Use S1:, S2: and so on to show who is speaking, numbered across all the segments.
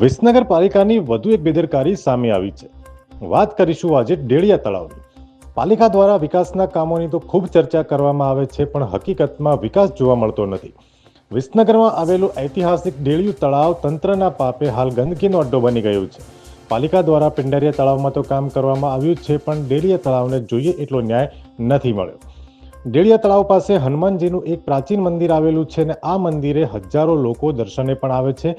S1: વિસનગર પાલિકાની વધુ એક બેદરકારી સામે આવી છે. વાત કરીશું આજે ડેડિયા તળાવની. પાલિકા દ્વારા વિકાસના કામોની તો ખૂબ ચર્ચા કરવામાં આવે છે, પણ હકીકતમાં વિકાસ જોવા મળતો નથી. વિસનગરમાં આવેલું ઐતિહાસિક ડેડિયું તળાવ તંત્રના પાપે હાલ ગંદકીનો અડ્ડો બની ગયું છે. પાલિકા દ્વારા પિંડારિયા તળાવમાં તો કામ કરવામાં આવ્યું છે, પણ ડેડિયા તળાવને જોઈએ એટલો ન્યાય નથી મળ્યો. ડેડિયા તળાવ પાસે હનુમાનજીનું એક પ્રાચીન મંદિર આવેલું છે અને આ મંદિરે હજારો લોકો દર્શને પણ આવે છે.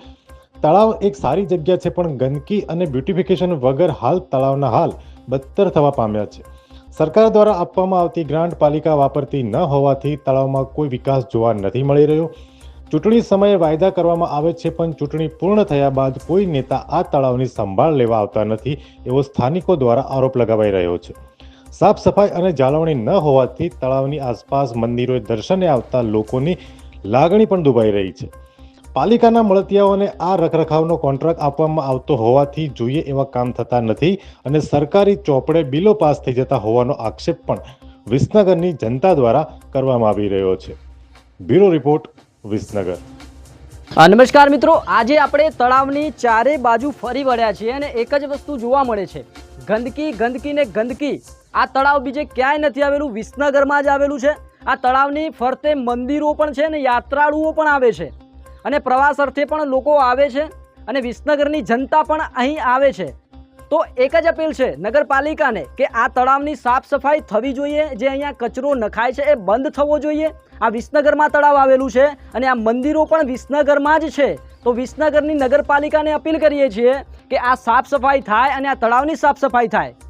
S1: તળાવ એક સારી જગ્યા છે, પણ ગંદકી અને બ્યુટિફિકેશન વગર હાલ તળાવના હાલ બદતર થવા પામ્યા છે. સરકાર દ્વારા આપવામાં આવતી ગ્રાન્ટ પાલિકા વાપરતી ન હોવાથી તળાવમાં કોઈ વિકાસ જોવા નથી મળી રહ્યો. ચૂંટણી સમયે વાયદા કરવામાં આવે છે, પણ ચૂંટણી પૂર્ણ થયા બાદ કોઈ નેતા આ તળાવની સંભાળ લેવા આવતા નથી એવો સ્થાનિકો દ્વારા આરોપ લગાવાઈ રહ્યો છે. સાફ સફાઈ અને જાળવણી ન હોવાથી તળાવની આસપાસ મંદિરોએ દર્શને આવતા લોકોની લાગણી પણ દુભાઈ રહી છે. પાલિકાના મળતિયાઓને આ રખરખાવનો કોન્ટ્રાક્ટ આપવામાં આવતો હોવાથી જોઈએ એવા કામ થતા નથી અને સરકારી ચોપડે બિલો પાસ થઈ જતા હોવાનો આક્ષેપ પણ વિસનગરની જનતા દ્વારા કરવામાં આવી રહ્યો છે. Bureau report, Visnagar.
S2: નમસ્કાર મિત્રો. આજે આપણે તળાવની ચારે બાજુ ફરી વળ્યા છીએ અને એક જ વસ્તુ જોવા મળે છે. ગંદકી ગંદકી ને ગંદકી. આ તળાવ બીજે ક્યાંય નથી આવેલું. વિસનગરમાં જ આવેલું છે. આ તળાવની ફરતે મંદિરો પણ છે અને યાત્રાળુઓ પણ આવે છે. અને પ્રવાસ અર્થે પણ લોકો આવે છે અને વિસનગરની જનતા પણ અહીં આવે છે. તો એક જ અપીલ છે નગરપાલિકાને કે આ તળાવની સાફ સફાઈ થવી જોઈએ, જે અહીંયા કચરો નખાય છે એ બંધ થવો જોઈએ. આ વિસનગરમાં તળાવ આવેલું છે અને આ મંદિરો પણ વિસનગરમાં જ છે. તો વિસનગરની નગરપાલિકાને અપીલ કરીએ છીએ કે આ સાફ સફાઈ થાય અને આ તળાવની સાફ સફાઈ થાય.